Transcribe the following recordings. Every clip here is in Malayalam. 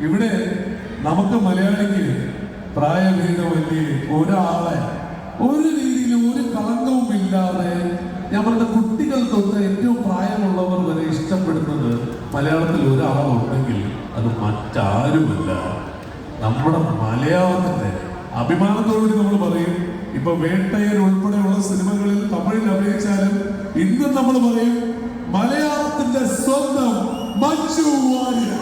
ഇവിടെ നമുക്ക് മലയാളിക്ക് പ്രായഭേദമന്യേ ഒരാളെ ഒരു രീതിയിലും ഒരു കളങ്കവും ഇല്ലാതെ ഞങ്ങളുടെ കുട്ടികൾ തൊട്ട് ഏറ്റവും പ്രായമുള്ളവർ വരെ ഇഷ്ടപ്പെടുന്നത് മലയാളത്തിൽ ഒരാളുണ്ടെങ്കിൽ അത് മറ്റാരുമല്ല. നമ്മുടെ മലയാളത്തിന്റെ അഭിമാനത്തോടുകൂടി നമ്മൾ പറയും ഇപ്പൊ വേട്ടയൻ ഉൾപ്പെടെയുള്ള സിനിമകളിൽ തമിഴിൽ അഭിനയിച്ചാലും ഇന്നും നമ്മൾ പറയും മലയാളത്തിന്റെ സ്വന്തം മഞ്ജു വാര്യർ.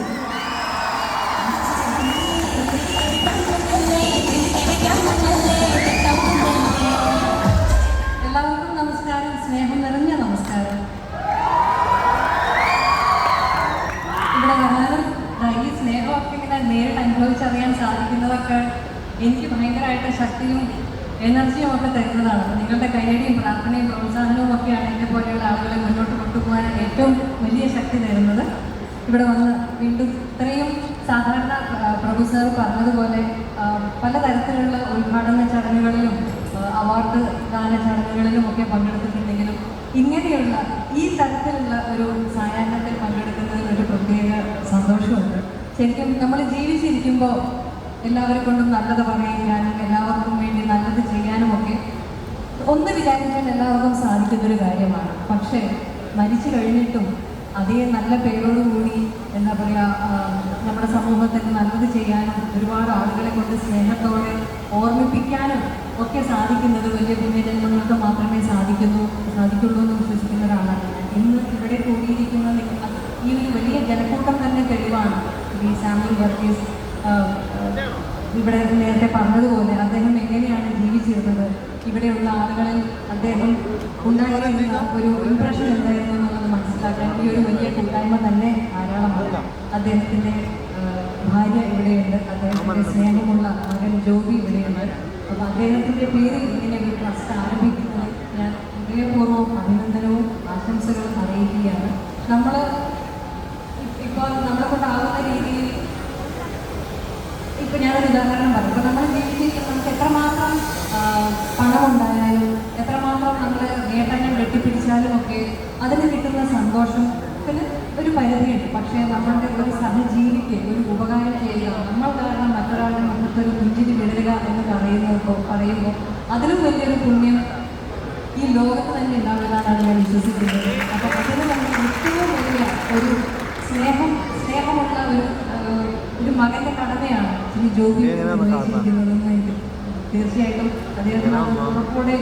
അനുഭവിച്ചറിയാൻ സാധിക്കുന്നതൊക്കെ എനിക്ക് ഭയങ്കരമായിട്ട് ശക്തിയും എനർജിയും ഒക്കെ തരുന്നതാണ്. നിങ്ങളുടെ കൈയടിയും പ്രാർത്ഥനയും പ്രോത്സാഹനവും ഒക്കെയാണ് എന്നെ പോലെയുള്ള ആളുകളെ മുന്നോട്ട് കൊണ്ടുപോകാൻ ഏറ്റവും വലിയ ശക്തി തരുന്നത്. ഇവിടെ വന്ന് വീണ്ടും ഇത്രയും സാധാരണ പ്രഭു പറഞ്ഞതുപോലെ പലതരത്തിലുള്ള ഉദ്ഘാടന ചടങ്ങുകളിലും അവാർഡ് ദാന ചടങ്ങുകളിലും ഒക്കെ പങ്കെടുത്തിട്ടുണ്ടെങ്കിലും ഇങ്ങനെയുള്ള ഈ തരത്തിലുള്ള ഒരു സായാഹ്നത്തിൽ പങ്കെടുക്കുന്നതിൽ ഒരു പ്രത്യേക സന്തോഷമുണ്ട്. ശരിക്കും നമ്മൾ ജീവിച്ചിരിക്കുമ്പോൾ എല്ലാവരെ കൊണ്ടും നല്ലത് പറയാനും എല്ലാവർക്കും വേണ്ടി നല്ലത് ചെയ്യാനും ഒക്കെ ഒന്ന് വിചാരിച്ചാൽ എല്ലാവർക്കും സാധിക്കുന്നൊരു കാര്യമാണ്. പക്ഷേ മരിച്ചു കഴിഞ്ഞിട്ടും അതേ നല്ല പേരോടുകൂടി എന്താ പറയുക നമ്മുടെ സമൂഹത്തിന് നല്ലത് ചെയ്യാനും ഒരുപാട് ആളുകളെ കൊണ്ട് സ്നേഹത്തോടെ ഓർമ്മിപ്പിക്കാനും ഒക്കെ സാധിക്കുന്നത് വലിയ പുണ്യജന്മങ്ങൾക്ക് മാത്രമേ സാധിക്കുന്നു സാധിക്കുള്ളൂ എന്ന് വിശ്വസിക്കുന്ന ഒരാളാണ് ഇന്ന് ഇവിടെ കൂടിയിരിക്കുന്ന നിങ്ങ- അത് ഈ ഒരു വലിയ ജനക്കൂട്ടം തന്നെ തെളിവാണ് സാമി വർഗീസ് ഇവിടെ നേരത്തെ പറഞ്ഞതുപോലെ അദ്ദേഹം എങ്ങനെയാണ് ജീവിച്ചിരുന്നത്? ഇവിടെയുള്ള ആളുകളിൽ അദ്ദേഹം ഉണ്ടായിരുന്ന ഒരു ഇംപ്രഷൻ എന്തായിരുന്നു എന്നുള്ളത് മനസ്സിലാക്കാൻ ഈ ഒരു വലിയ കൂട്ടായ്മ തന്നെ ധാരാളമാണ്. അദ്ദേഹത്തിന്റെ ആ, ഭാര്യ ഇവിടെയുണ്ട്. അദ്ദേഹത്തിന്റെ സ്നേഹമുള്ള മകൻ ജോബി ഇവിടെയുണ്ട്. അപ്പോൾ അദ്ദേഹത്തിന്റെ പേരിൽ ഇങ്ങനെ ഒരു ട്രസ്റ്റ് ആരംഭിക്കുന്നത് ഞാൻ ഹൃദയപൂർവം അഭിനന്ദനവും ആശംസകളും അറിയിക്കുകയാണ്. നമ്മൾ ഇപ്പോൾ നമ്മളെ കൊണ്ടാവുന്ന രീതിയിൽ ഇപ്പൊ ഞാനൊരു ഉദാഹരണം പറയും ഇപ്പൊ നമ്മൾ ജീവിച്ചിരിക്കുന്ന നമുക്ക് എത്രമാത്രം ആ, പണം ഉണ്ടായാലും എത്രമാത്രം നമ്മൾ നേട്ടങ്ങൾ വെട്ടിപ്പിടിച്ചാലും ഒക്കെ അതിന് കിട്ടുന്ന സന്തോഷം പിന്നെ ഒരു പരിധിയുണ്ട്. പക്ഷേ നമ്മളുടെ ഒരു സഹജീവിക്ക് ഒരു ഉപകാരം ചെയ്യുക നമ്മൾ കാരണം മറ്റൊരാളുടെ മുഖത്തൊരു പുഞ്ചിരി വിടരുക എന്ന് പറയുമ്പോൾ പറയുമ്പോൾ അതിലും വലിയൊരു പുണ്യം ഈ ലോകത്ത് തന്നെ ഉണ്ടാവുന്നതാണ് ഞാൻ വിശ്വസിക്കുന്നത്. അപ്പോൾ അതിന് തന്നെ ഏറ്റവും വലിയ ഒരു സ്നേഹം സ്നേഹമുള്ള ഒരു ഒരു മകന്റെ കടമയാണ് ശ്രീ ജോബി നിർവഹിച്ചിരിക്കുന്നതെന്ന് എനിക്ക് തീർച്ചയായിട്ടും അദ്ദേഹത്തിന് ഉറപ്പോടെ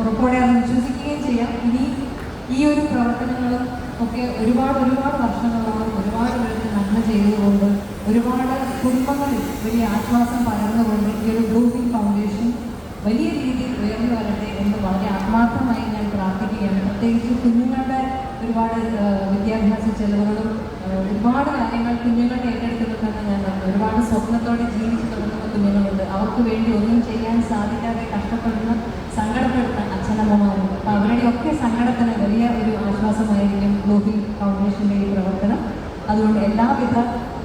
ഉറപ്പോടെ അത് വിശ്വസിക്കുകയും ചെയ്യാം. ഇനി ഈ ഒരു പ്രവർത്തനങ്ങളും ഒക്കെ ഒരുപാട് ഒരുപാട് വർഷങ്ങളോളം ഒരുപാട് പേർക്ക് നന്മ ചെയ്തുകൊണ്ട് ഒരുപാട് കുടുംബങ്ങളിൽ വലിയ ആശ്വാസം പകർന്നുകൊണ്ട് ഈ ഒരു ബ്ലൂഫിംഗ് ഫൗണ്ടേഷൻ വലിയ രീതിയിൽ ഉയർന്നു വരട്ടെ എന്ന് വളരെ ആത്മാർത്ഥമായി ഞാൻ പ്രാർത്ഥിക്കുകയാണ്. പ്രത്യേകിച്ച് കുഞ്ഞുങ്ങളുടെ ഒരുപാട് വിദ്യാഭ്യാസ ചെലവുകളും ഒരുപാട് കാര്യങ്ങൾ കുഞ്ഞുങ്ങളുടെ ഏറ്റെടുക്കുന്നുണ്ടെന്ന് ഞാൻ പറഞ്ഞു. ഒരുപാട് സ്വപ്നത്തോടെ ജീവിച്ചു തുടങ്ങുന്ന കുഞ്ഞുങ്ങളുണ്ട്. അവർക്ക് വേണ്ടി ഒന്നും ചെയ്യാൻ സാധിക്കാതെ കഷ്ടപ്പെടുന്ന എല്ലാവിധ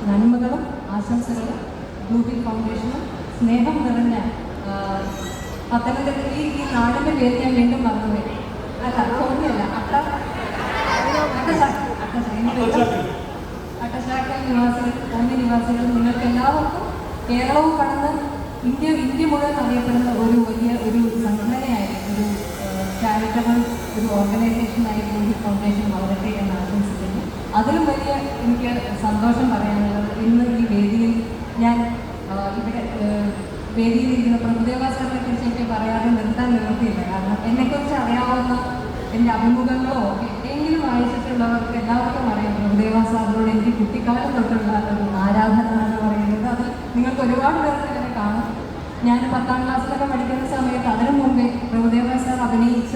നന്മകളും ആശംസകളും ഗ്ലോബൽ ഫൗണ്ടേഷനും സ്നേഹം നിറഞ്ഞ പത്തനംതിട്ട ഈ ഈ നാടിന്റെ പേര് ഞാൻ വീണ്ടും മറന്നുപോയി. അല്ല തോന്നിയല്ല. അട്ട. അട്ടശാക്കൽ നിവാസികൾ കോന്നി നിവാസികൾ നിങ്ങൾക്ക് എല്ലാവർക്കും കേരളവും കടന്ന് ഇന്ത്യ ഇന്ത്യ മുഴുവൻ അറിയപ്പെടുന്ന ഒരു വലിയ ഒരു സംഘടനയായിരുന്നു ഒരു ചാരിറ്റബിൾ ഒരു ഓർഗനൈസേഷനായി കൂടി ഫൗണ്ടേഷൻ വളരട്ടെ എന്ന് ആശംസിക്കുന്നു. അതിലും വലിയ എനിക്ക് സന്തോഷം പറയാനുള്ളത് ഇന്ന് ഈ വേദിയിൽ ഞാൻ ഇവിടെ വേദിയിൽ ഇരിക്കുന്ന പ്രഭുദേവ സാറിനെ കുറിച്ച് എനിക്ക് പറയാതെ നിർത്താൻ നിവൃത്തിയില്ല. കാരണം എന്നെക്കുറിച്ച് അറിയാവുന്ന എന്റെ അഭിമുഖങ്ങളോ എങ്കിലും വായിച്ചിട്ടുള്ളവർക്ക് എല്ലാവർക്കും അറിയാം. പ്രഭുദേവ സാറിനോട് എനിക്ക് കുട്ടിക്കാലം തൊട്ടുള്ള ഒരു ആരാധന എന്ന് പറയുന്നത് അത് നിങ്ങൾക്ക് ഒരുപാട് പേർക്ക് ഇങ്ങനെ കാണും. ഞാൻ പത്താം ക്ലാസ്സിലൊക്കെ പഠിക്കുന്ന സമയത്ത് അതിനു മുമ്പേ പ്രഭുദേവ സാർ അഭിനയിച്ച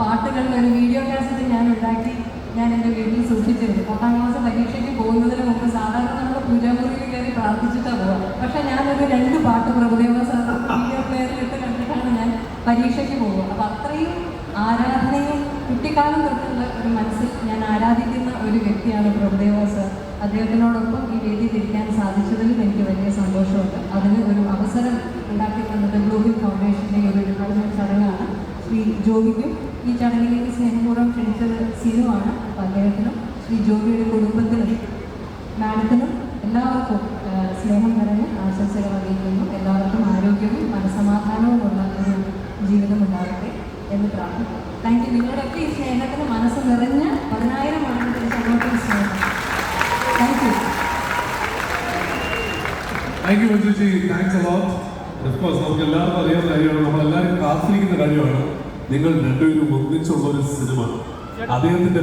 പാട്ടുകളിൽ ഒരു വീഡിയോ കാസറ്റ് ഞാൻ ഉണ്ടാക്കി. ഞാൻ എന്റെ വീട്ടിൽ സൂക്ഷിച്ചിരുന്നു. പത്താം ക്ലാസ് പരീക്ഷയ്ക്ക് പോകുന്നതിന് മുമ്പ് സാധാരണ നമ്മൾ പൂജാമുറിയിൽ കയറി പ്രാർത്ഥിച്ചിട്ടാണ് പോവാം പക്ഷേ ഞാനൊരു രണ്ട് പാട്ട് പ്രഭുദേവ സാർ വീഡിയോ പ്ലെയറിൽ ഇട്ട് കണ്ടിട്ടാണ് ഞാൻ പരീക്ഷയ്ക്ക് പോകുക അപ്പം അത്രയും ആരാധനയും കുട്ടിക്കാലം തൊട്ടുള്ള ഒരു മനസ്സിൽ ഞാൻ ആരാധിക്കുന്ന ഒരു വ്യക്തിയാണ് പ്രഭുദേവ സാർ. അദ്ദേഹത്തിനോടൊപ്പം ഈ വേദി തിരിക്കാൻ സാധിച്ചതിലും എനിക്ക് വലിയ സന്തോഷമുണ്ട്. അതിന് ഒരു അവസരം ഉണ്ടാക്കി തന്നത് ഗ്ലോബൽ ഫൗണ്ടേഷന്റെ ഒരു ഉദ്ഘാടന ചടങ്ങാണ് ശ്രീ ജോബിക്കും ഈ ചടങ്ങിലേക്ക് സ്നേഹപൂർവം ക്ഷണിച്ചത് സിനുവാണ്. അദ്ദേഹത്തിനും ശ്രീ ജോബിയുടെ കുടുംബത്തിനും മാഡത്തിനും എല്ലാ എല്ലാവർക്കും സ്നേഹം നിറഞ്ഞ ആശംസകൾ അറിയിക്കുന്നു. എല്ലാവർക്കും ആരോഗ്യവും മനസമാധാനവുമുള്ള ഒരു ജീവിതം ഉണ്ടാകട്ടെ എന്ന് പ്രാർത്ഥിക്കുന്നു. താങ്ക് യു നിങ്ങളുടെയൊക്കെ ഈ സ്നേഹത്തിന് മനസ്സ് നിറഞ്ഞ പതിനായിരം മടങ്ങ് തിരിച്ച് അങ്ങോട്ടും സ്നേഹം. Thank you thank you Manjuji thanks a lot of course നമുക്ക് എല്ലാവർക്കും അറിയാവുന്ന കാര്യമാണ്. നമ്മളെല്ലാവരും കാത്തിരിക്കുന്ന കാര്യമാണ്. നിങ്ങൾ രണ്ടുപേരും ഒന്നിച്ചുള്ള ഒരു സിനിമ. അദ്ദേഹത്തിന്റെ